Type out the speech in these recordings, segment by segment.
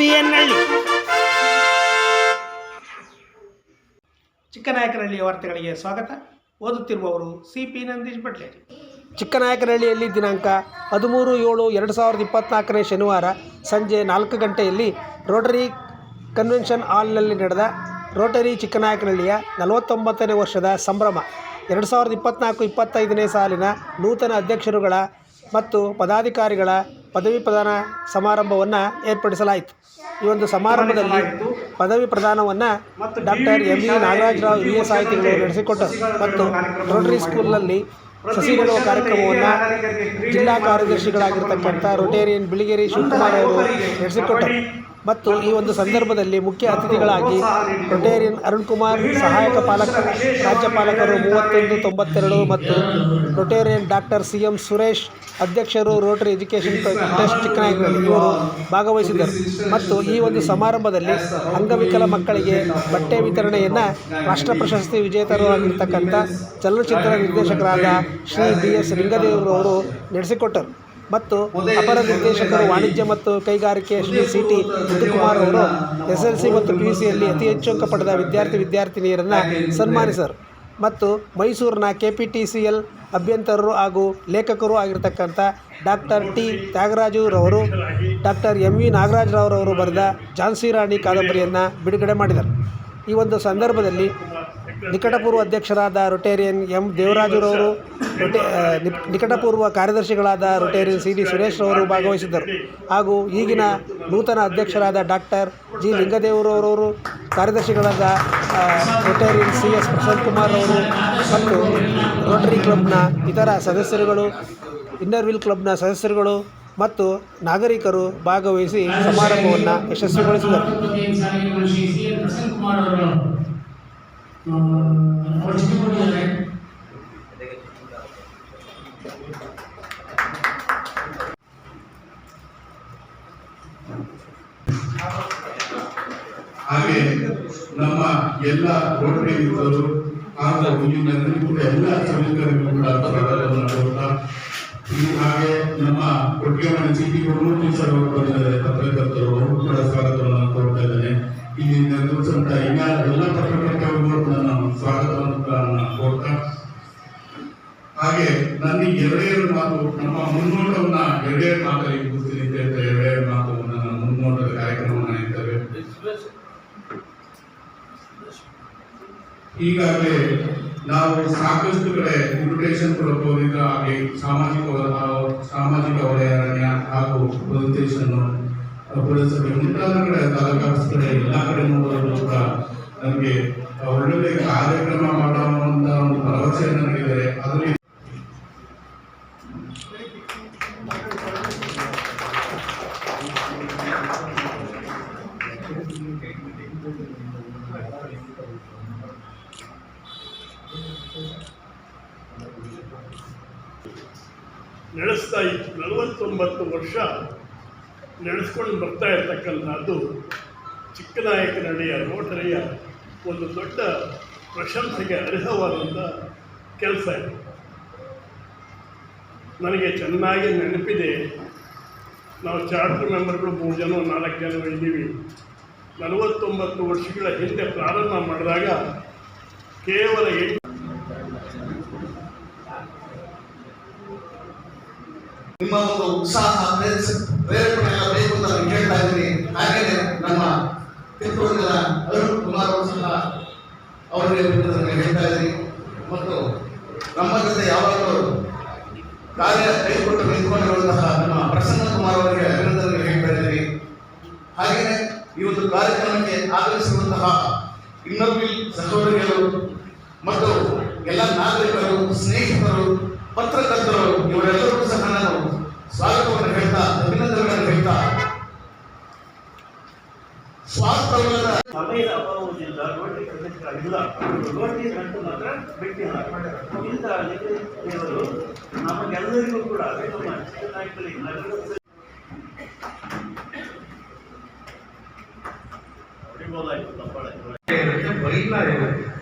ಹುಣಸಿಯನ್ನಳ್ಳಿ ಚಿಕ್ಕನಾಯಕನಹಳ್ಳಿಯ ವಾರ್ತೆಗಳಿಗೆ ಸ್ವಾಗತ. ಓದುತ್ತಿರುವವರು ಸಿ ಪಿ ನಂದೀಶ್ ಬಟ್ಲೇರಿ. ಚಿಕ್ಕನಾಯಕನಹಳ್ಳಿಯಲ್ಲಿ ದಿನಾಂಕ ಹದಿಮೂರು ಏಳು ಎರಡು ಸಾವಿರದ ಇಪ್ಪತ್ತ್ನಾಲ್ಕನೇ ಶನಿವಾರ ಸಂಜೆ ನಾಲ್ಕು ಗಂಟೆಯಲ್ಲಿ ರೋಟರಿ ಕನ್ವೆನ್ಷನ್ ಹಾಲ್ನಲ್ಲಿ ನಡೆದ ರೋಟರಿ ಚಿಕ್ಕನಾಯಕನಹಳ್ಳಿಯ ನಲವತ್ತೊಂಬತ್ತನೇ ವರ್ಷದ ಸಂಭ್ರಮ. ಎರಡು ಸಾವಿರದ ಇಪ್ಪತ್ತ್ನಾಲ್ಕು ಇಪ್ಪತ್ತೈದನೇ ಸಾಲಿನ ನೂತನ ಅಧ್ಯಕ್ಷರುಗಳ ಮತ್ತು ಪದಾಧಿಕಾರಿಗಳ ಪದವಿ ಪ್ರದಾನ ಸಮಾರಂಭವನ್ನು ಏರ್ಪಡಿಸಲಾಯಿತು. ಈ ಒಂದು ಸಮಾರಂಭದಲ್ಲಿ ಪದವಿ ಪ್ರದಾನವನ್ನು ಡಾಕ್ಟರ್ ಎಂ ಇ ನಾಗರಾಜರಾವ್ ಹಿರಿಯ ಸಾಹಿತಿಗಳು ನಡೆಸಿಕೊಟ್ಟರು ಮತ್ತು ರೋಟರಿ ಸ್ಕೂಲ್ನಲ್ಲಿ ಸಸಿ ನೆಡುವ ಕಾರ್ಯಕ್ರಮವನ್ನು ಜಿಲ್ಲಾ ಕಾರ್ಯದರ್ಶಿಗಳಾಗಿರ್ತಕ್ಕಂಥ ರೊಟೇರಿಯನ್ ಬಿಳಿಗೇರಿ ಶಿವಕುಮಾರ್ ಅವರು ನಡೆಸಿಕೊಟ್ಟರು. ಮತ್ತು ಈ ಒಂದು ಸಂದರ್ಭದಲ್ಲಿ ಮುಖ್ಯ ಅತಿಥಿಗಳಾಗಿ ರೊಟೇರಿಯನ್ ಅರುಣ್ ಕುಮಾರ್, ಸಹಾಯಕ ಪಾಲಕ, ರಾಜ್ಯಪಾಲಕರು ಮೂವತ್ತೊಂದು, ತೊಂಬತ್ತೆರಡು ಮತ್ತು Rotarian doctor C M Suresh ಅಧ್ಯಕ್ಷರು ರೋಟರಿ ಎಜುಕೇಷನ್ ಟ್ರಸ್ಟ್ ಚಿಕ್ಕನಾಯಕನಲ್ಲಿ ಇವರು ಭಾಗವಹಿಸಿದ್ದರು. ಮತ್ತು ಈ ಒಂದು ಸಮಾರಂಭದಲ್ಲಿ ಅಂಗವಿಕಲ ಮಕ್ಕಳಿಗೆ ಬಟ್ಟೆ ವಿತರಣೆಯನ್ನು ರಾಷ್ಟ್ರ ಪ್ರಶಸ್ತಿ ವಿಜೇತರು ಆಗಿರ್ತಕ್ಕಂಥ ಚಲನಚಿತ್ರ ನಿರ್ದೇಶಕರಾದ ಶ್ರೀ ಬಿ ಎಸ್ ಅವರು ನಡೆಸಿಕೊಟ್ಟರು. ಮತ್ತು ಅಪರ ನಿರ್ದೇಶಕರು ವಾಣಿಜ್ಯ ಮತ್ತು ಕೈಗಾರಿಕೆ ಶ್ರೀ ಸಿ ಟಿ ಮುದ್ದುಕುಮಾರ್ ಅವರು ಎಸ್ ಎಲ್ ಸಿ ಮತ್ತು ಪಿ ಯು ಸಿಯಲ್ಲಿ ಅತಿ ಹೆಚ್ಚು ಅಂಕ ಪಡೆದ ವಿದ್ಯಾರ್ಥಿ ವಿದ್ಯಾರ್ಥಿನಿಯರನ್ನು ಸನ್ಮಾನಿಸರು. ಮತ್ತು ಮೈಸೂರಿನ K P T C L ಅಭ್ಯಂತರರು ಹಾಗೂ ಲೇಖಕರು ಆಗಿರ್ತಕ್ಕಂಥ ಡಾಕ್ಟರ್ ಟಿ ತ್ಯಾಗರಾಜುರವರು ಡಾಕ್ಟರ್ ಎಂ ವಿ ನಾಗರಾಜರವರವರು ಬರೆದ ಝಾನ್ಸಿ ರಾಣಿ ಕಾದಂಬರಿಯನ್ನು ಬಿಡುಗಡೆ ಮಾಡಿದರು. ಈ ಒಂದು ಸಂದರ್ಭದಲ್ಲಿ ನಿಕಟಪೂರ್ವ ಅಧ್ಯಕ್ಷರಾದ ರೊಟೇರಿಯನ್ ಎಂ ದೇವರಾಜುರವರು ರೊಟೆ ನಿಕಟಪೂರ್ವ ಕಾರ್ಯದರ್ಶಿಗಳಾದ ರೊಟೇರಿಯನ್ ಸಿ ಡಿ ಸುರೇಶ್ರವರು ಭಾಗವಹಿಸಿದ್ದರು. ಹಾಗೂ ಈಗಿನ ನೂತನ ಅಧ್ಯಕ್ಷರಾದ ಡಾಕ್ಟರ್ ಜಿ ಲಿಂಗದೇವರವರವರು ಕಾರ್ಯದರ್ಶಿಗಳಾದ Rotarian C S Prashanth Kumar ಅವರು ಮತ್ತು ರೋಟರಿ ಕ್ಲಬ್ನ ಇತರ ಸದಸ್ಯರುಗಳು ಇನ್ನರ್ವಿಲ್ ಕ್ಲಬ್ನ ಸದಸ್ಯರುಗಳು ಮತ್ತು ನಾಗರಿಕರು ಭಾಗವಹಿಸಿ ಸಮಾರಂಭವನ್ನು ಯಶಸ್ವಿಗೊಳಿಸಿದರು. ಹಾಗೆ ನಮ್ಮ ಎಲ್ಲ ರೋಟರಿ ಮಿತ್ರರು ಹಾಗೂ ಈ ಕೂಡ ಎಲ್ಲ ಸಮೀಕರಣ ಕೂಡ ಸ್ವಾಗತವನ್ನು ಈ ಹಾಗೆ ನಮ್ಮ ಕೊಟ್ಟಿಗೆ ಮನೆ ಸಿ ಪಿ ಗುರುಮೂರ್ತಿ ಸರ್ ಬಂದಿದ್ದಾರೆ, ಪತ್ರಕರ್ತರು, ಅವರು ಕೂಡ ಸ್ವಾಗತವನ್ನು ಕೊಡ್ತಾ ಇದ್ದೇನೆ ಇಲ್ಲಿ ನೆರವೇರಿಸುವಂತ ಈಗ ಎಲ್ಲ ಪತ್ರಕರ್ತರಿಗೂ ನಾನು ಸ್ವಾಗತವನ್ನು ಕೋರ್ತಾ ಹಾಗೆ ನನ್ನ ಎರಡೆರಡು ಮಾತು ನಮ್ಮ ಮುನ್ನೋಟವನ್ನ ಎರಡೇ ಮಾತಲ್ಲಿ ಮುಗಿಸ್ತೀನಿ ಅಂತ ಎರಡೆರಡು ಮಾತು ನನ್ನ ಮುನ್ನೋಟದ ಕಾರ್ಯಕ್ರಮವನ್ನು ಇರ್ತವೆ ಈಗಾಗಲೇ ನಾವು ಸಾಕಷ್ಟು ಕಡೆ ಇನ್ವಿಟೇಷನ್ ಕೊಡಕ್ಕೆ ಹೋಗಿದ್ದ ಹಾಗೆ ಸಾಮಾಜಿಕ ಸಾಮಾಜಿಕ ವಲಯ ಹಾಗೂ ಪ್ರೆಸೆಂಟೇಷನ್ ಪುರಸಭೆ ಮುಂತಾದ ಕಡೆ ತಾಲೂಕು ಕಡೆ ಎಲ್ಲ ಕಡೆ ನೋಡೋದು ಕೂಡ ನನಗೆ ಒಳ್ಳೊಳ್ಳೆ ಕಾರ್ಯಕ್ರಮ ಮಾಡುವಂತ ಒಂದು ಭರವಸೆಯನ್ನು ನನಗಿದೆ ಅದರಲ್ಲಿ ನಡೆಸ್ತಾ ಇತ್ತು. ನಲವತ್ತೊಂಬತ್ತು ವರ್ಷ ನಡೆಸ್ಕೊಂಡು ಬರ್ತಾ ಇರ್ತಕ್ಕಂಥದ್ದು ಚಿಕ್ಕನಾಯಕನಹಳ್ಳಿಯ ರೋಟರಿಯ ಒಂದು ದೊಡ್ಡ ಪ್ರಶಂಸೆಗೆ ಅರ್ಹವಾದಂಥ ಕೆಲಸ ಇದೆ. ನನಗೆ ಚೆನ್ನಾಗಿ ನೆನಪಿದೆ. ನಾವು ಚಾರ್ಟರ್ ಮೆಂಬರ್ಗಳು ಮೂರು ಜನ, ನಾಲ್ಕು ಜನ ಇದ್ದೀವಿ. ನಲವತ್ತೊಂಬತ್ತು ವರ್ಷಗಳ ಹಿಂದೆ ಪ್ರಾರಂಭ ಮಾಡಿದಾಗ ಕೇವಲ ನಿಮ್ಮ ಒಂದು ಉತ್ಸಾಹ ಕಿತ್ತೂರಿನ ಅರುಣ್ ಕುಮಾರ್ ಅವರು ಸಹ ಅವರಿಗೆ ಹೇಳ್ತಾ ಇದ್ದೀನಿ ಮತ್ತು ನಮ್ಮ ಜೊತೆ ಯಾವಾಗಲೂ ಕಾರ್ಯ ಕೈಕೊಟ್ಟು ನಿಂತ್ಕೊಂಡಿರುವಂತಹ ನಮ್ಮ ಪ್ರಸನ್ನ ಕುಮಾರ್ ಅವರಿಗೆ ಅಭಿನಂದನೆ ಹೇಳ್ತಾ ಇದ್ದೀವಿ ಹಾಗೆಯೇ ಈ ಒಂದು ಕಾರ್ಯಕ್ರಮಕ್ಕೆ ಆಗಮಿಸಿರುವಂತಹ ಇನ್ನೊಬ್ಬ ಸಹೋದರಿಗಳು ಮತ್ತು ಎಲ್ಲ ನಾಗರಿಕರು, ಸ್ನೇಹಿತರು, ಪತ್ರಕರ್ತರು, ಇವರೆಲ್ಲರಿಗೂ ಸಹ ನಾನು ಸ್ವಾಗತವನ್ನು ಹೇಳ್ತಾ, ಅಭಿನಂದನೆಗಳನ್ನು ಹೇಳ್ತಾ ಅಭಾವದಿಂದ ದೇವರು ನಮಗೆಲ್ಲರಿಗೂ ಕೂಡ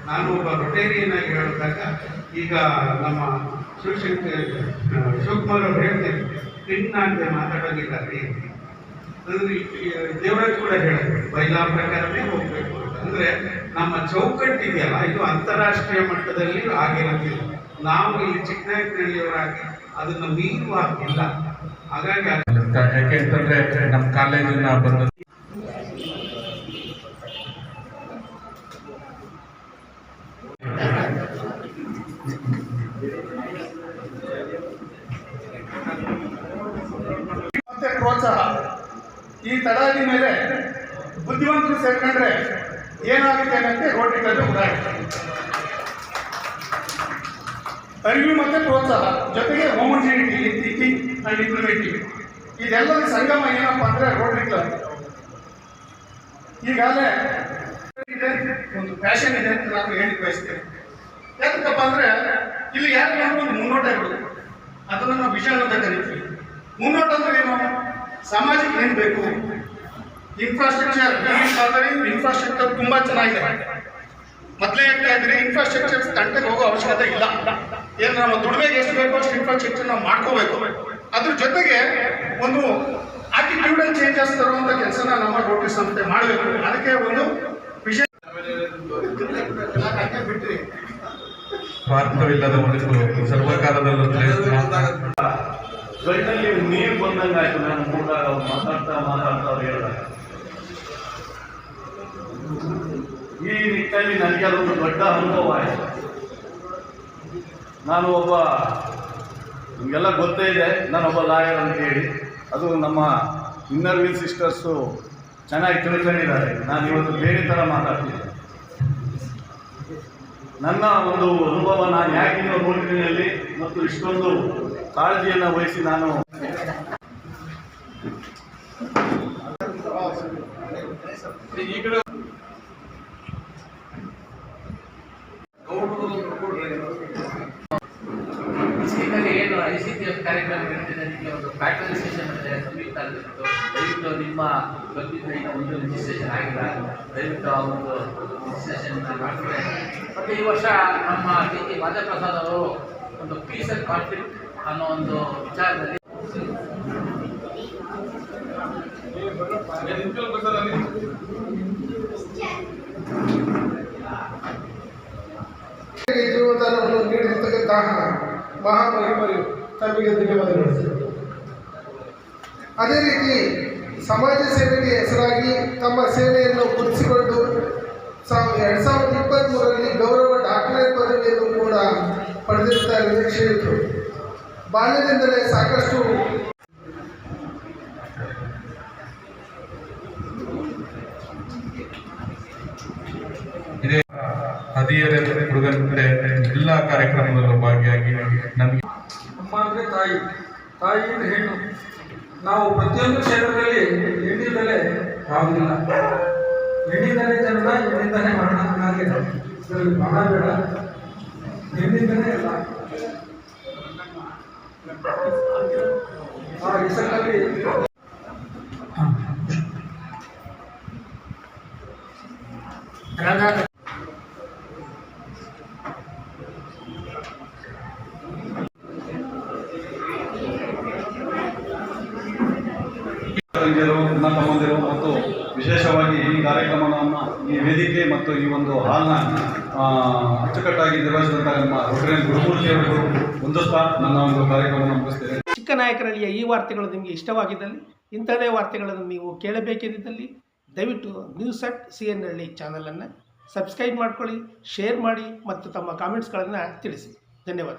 ನಾನು ಒಬ್ಬ ರೊಟೇರಿಯನ್ ಆಗಿ ಹೇಳಿದಾಗ ಈಗ ನಮ್ಮ ಶಿವಶಂಕರ್ ಶಿವಕುಮಾರ್ ಅವರು ಹೇಳ್ತೇನೆ ಪಿನ್ ಅಂತ ಮಾತಾಡೋದಿಲ್ಲ ರೀ ದೇವರಾಜ್ ಕೂಡ ಹೇಳಿದ್ರು ಬೈಲಾ ಪ್ರಕಾರನೇ ಹೋಗ್ಬೇಕು ಅಂದ್ರೆ ನಮ್ಮ ಚೌಕಟ್ಟಿದೆಯಲ್ಲ ಇದು ಅಂತಾರಾಷ್ಟ್ರೀಯ ಮಟ್ಟದಲ್ಲಿ ಆಗಿರೋದಿಲ್ಲ. ನಾವು ಇಲ್ಲಿ ಚಿಕ್ಕನಾಯಕನಹಳ್ಳಿಯವರಾಗಿ ಅದನ್ನ ಮೀರುವ ಹಾಕಿಲ್ಲ ಹಾಗಾಗಿ ಯಾಕೆಂತಂದ್ರೆ ನಮ್ಮ ಕಾಲೇಜಿನ ಬಂದ ಮತ್ತೆ ಪ್ರೋತ್ಸಾಹ. ಈ ತಡಾದಿ ಮೇಲೆ ಬುದ್ಧಿವಂತರು ಸೇರ್ಕೊಂಡ್ರೆ ಏನಾಗುತ್ತೆ ಅನ್ನೋಕ್ಕೆ ರೋಟರಿ ಕಲ್ಲು ಉದಾಹರಣೆ. ಅರಿವು ಮತ್ತೆ ಪ್ರೋತ್ಸಾಹ, ಜೊತೆಗೆ ಹೋಮೋಜಿನಿಟಿ ಥಿಂಕಿಂಗ್ ಅಂಡ್ ಇಂಪ್ಲಿಮೆಂಟಿಂಗ್ ಇದೆಲ್ಲದ ಸಂಗಮ ಏನಪ್ಪ ಅಂದ್ರೆ ರೋಟರಿ ಕ್ಲಬ್ ಈಗಾಗಲೇ ಒಂದು ಫ್ಯಾಷನ್ ಇದೆ ಅಂತ ನಾನು ಹೇಳಿ ಬಯಸ್ತೇನೆ. ಯಾಕಪ್ಪ ಅಂದರೆ ಇಲ್ಲಿ ಯಾರು ಒಂದು ಮುನ್ನೋಟ ಇರಬೇಕು ಅದನ್ನು ನಾವು ವಿಷಯ ಅಂತ ಕರಿತೀವಿ. ಮುನ್ನೋಟ ಅಂದ್ರೆ ಏನು? ಸಮಾಜಕ್ಕೆ ಏನ್ ಬೇಕು? ಇನ್ಫ್ರಾಸ್ಟ್ರಕ್ಚರ್ ಇನ್ಫ್ರಾಸ್ಟ್ರಕ್ಚರ್ ತುಂಬಾ ಚೆನ್ನಾಗಿದೆ. ಮೊದಲೇ ಹೇಳ್ತಾ ಇದ್ರೆ ಇನ್ಫ್ರಾಸ್ಟ್ರಕ್ಚರ್ ತಂಟೆಗೆ ಹೋಗೋ ಅವಶ್ಯಕತೆ ಇಲ್ಲ. ಏನು ನಮ್ಮ ದುಡಿಮೆಗೆ ಎಷ್ಟು ಬೇಕೋ ಅಷ್ಟು ಇನ್ಫ್ರಾಸ್ಟ್ರಕ್ಚರ್ ನಾವು ಮಾಡ್ಕೋಬೇಕು. ಅದ್ರ ಜೊತೆಗೆ ಒಂದು ಆಟಿಟ್ಯೂಡಲ್ ಚೇಂಜಸ್ ತರುವಂತ ಕೆಲಸನ ನಮ್ಮ ರೋಟರಿ ಸಂಸ್ಥೆ ಮಾಡಬೇಕು. ಅದಕ್ಕೆ ಒಂದು ವಿಷಯ ಸ್ವಾರ್ಥವಿಲ್ಲದ ಬದುಕು ಸರ್ವಕಾಲದಲ್ಲೂ. ಕಣ್ಣಲ್ಲಿ ನೀರು ಬಂದಂಗಾಯ್ತು. ನಾನು ಮೂರ್ದಾಗ ಅವ್ರು ಮಾತಾಡ್ತಾ ಮಾತಾಡ್ತಾ ಅವ್ರು ಈ ನಿಟ್ಟಿನಲ್ಲಿ ನನಗೆ ಅದೊಂದು ದೊಡ್ಡ ಅನುಭವ ಆಯಿತು. ನಾನು ಒಬ್ಬ, ನಿಮಗೆಲ್ಲ ಗೊತ್ತೇ ಇದೆ ನಾನೊಬ್ಬ ಲಾಯರ್ ಅಂತ ಹೇಳಿ. ಅದು ನಮ್ಮ ಇನ್ನರ್ ವೀಲ್ ಸಿಸ್ಟರ್ಸು ಚೆನ್ನಾಗಿ ತಿಳ್ಕೊಂಡಿದ್ದಾರೆ. ನಾನು ಇವತ್ತು ಬೇರೆ ಥರ ಮಾತಾಡ್ತೀನಿ ನನ್ನ ಒಂದು ಅನುಭವ ನಾನು ಯಾಕೆ ರೋಟರಿನಲ್ಲಿ ಮತ್ತು ಇಷ್ಟೊಂದು ಕಾಳಜಿಯನ್ನು ವಹಿಸಿ ನಾನು ಏನು ಒಂದು ಒಂದು ರಿಜಿಸ್ಟ್ರೇಷನ್ ಈ ವರ್ಷ ನಮ್ಮ ಡಿ ಅವರು ಒಂದು ಪೀಸ್ ಅಂಡ್ ಕಾನ್ಫ್ಲಿಕ್ಟ್ ಅನ್ನೋ ಒಂದು ವಿಚಾರದಲ್ಲಿ ಅದೇ ರೀತಿ ಸಮಾಜ ಸೇವೆಗೆ ಹೆಸರಾಗಿ ತಮ್ಮ ಸೇವೆಯನ್ನು ಗುರುತಿಸಿಕೊಂಡು ಎರಡ್ ಎರಡು ಸಾವಿರದ ಗೌರವ ಡಾಕ್ಟರೇಟ್ ಪದವಿಯನ್ನು ಕೂಡ ಪಡೆದಿರುತ್ತಾರೆ ಶ್ರೀಯುತರು ಬಾಲ್ಯದಿಂದಲೇ ಸಾಕಷ್ಟು ಇದೇ. ಹುಡುಗನ ಹುಡುಗಂತೆ ಎಲ್ಲ ಕಾರ್ಯಕ್ರಮದಲ್ಲೂ ಭಾಗಿಯಾಗಿ ನಮಗೆ ಅಮ್ಮ ಅಂದರೆ ತಾಯಿ. ತಾಯಿ ಅಂದರೆ ಹೆಣ್ಣು. ನಾವು ಪ್ರತಿಯೊಂದು ಕ್ಷೇತ್ರದಲ್ಲಿ ಹೆಣ್ಣಿನ ಆಗುದಿಲ್ಲ ಯಾವುದಿಲ್ಲ. ಹೆಣ್ಣಿಂದಲೇ ಜನರ ಹೆಣ್ಣಿಂದಲೇ ಮರಣ. ಹಾಗೆ. ಬಹಳ ಬೇಡ. ಹೆಣ್ಣಿಂದಲೇ ಎಲ್ಲ ಆ ಹೆಸರಿನಲ್ಲಿ ಮತ್ತು ವಿಶೇಷವಾಗಿ ಈ ಕಾರ್ಯಕ್ರಮವನ್ನು ಈ ವೇದಿಕೆ ಮತ್ತು ಈ ಒಂದು ಹಾಲ್ನ ಅಚ್ಚುಕಟ್ಟಾಗಿ ನಿರ್ವಹಿಸಿದಂಥ ನಮ್ಮ ನನ್ನ ಒಂದು ಕಾರ್ಯಕ್ರಮವನ್ನು ಮುಗಿಸ್ತೇನೆ. ಈ ವಾರ್ತೆಗಳು ನಿಮಗೆ ಇಷ್ಟವಾಗಿದ್ದಲ್ಲಿ, ಇಂಥದೇ ವಾರ್ತೆಗಳನ್ನು ನೀವು ಕೇಳಬೇಕಿದ್ದಲ್ಲಿ ದಯವಿಟ್ಟು ನ್ಯೂಸ್ ಅಟ್ ಸಿ ಎನ್ ಹಳ್ಳಿ ಚಾನಲನ್ನು ಸಬ್ಸ್ಕ್ರೈಬ್ ಮಾಡ್ಕೊಳ್ಳಿ, ಶೇರ್ ಮಾಡಿ ಮತ್ತು ತಮ್ಮ ಕಾಮೆಂಟ್ಸ್ಗಳನ್ನು ತಿಳಿಸಿ. ಧನ್ಯವಾದ.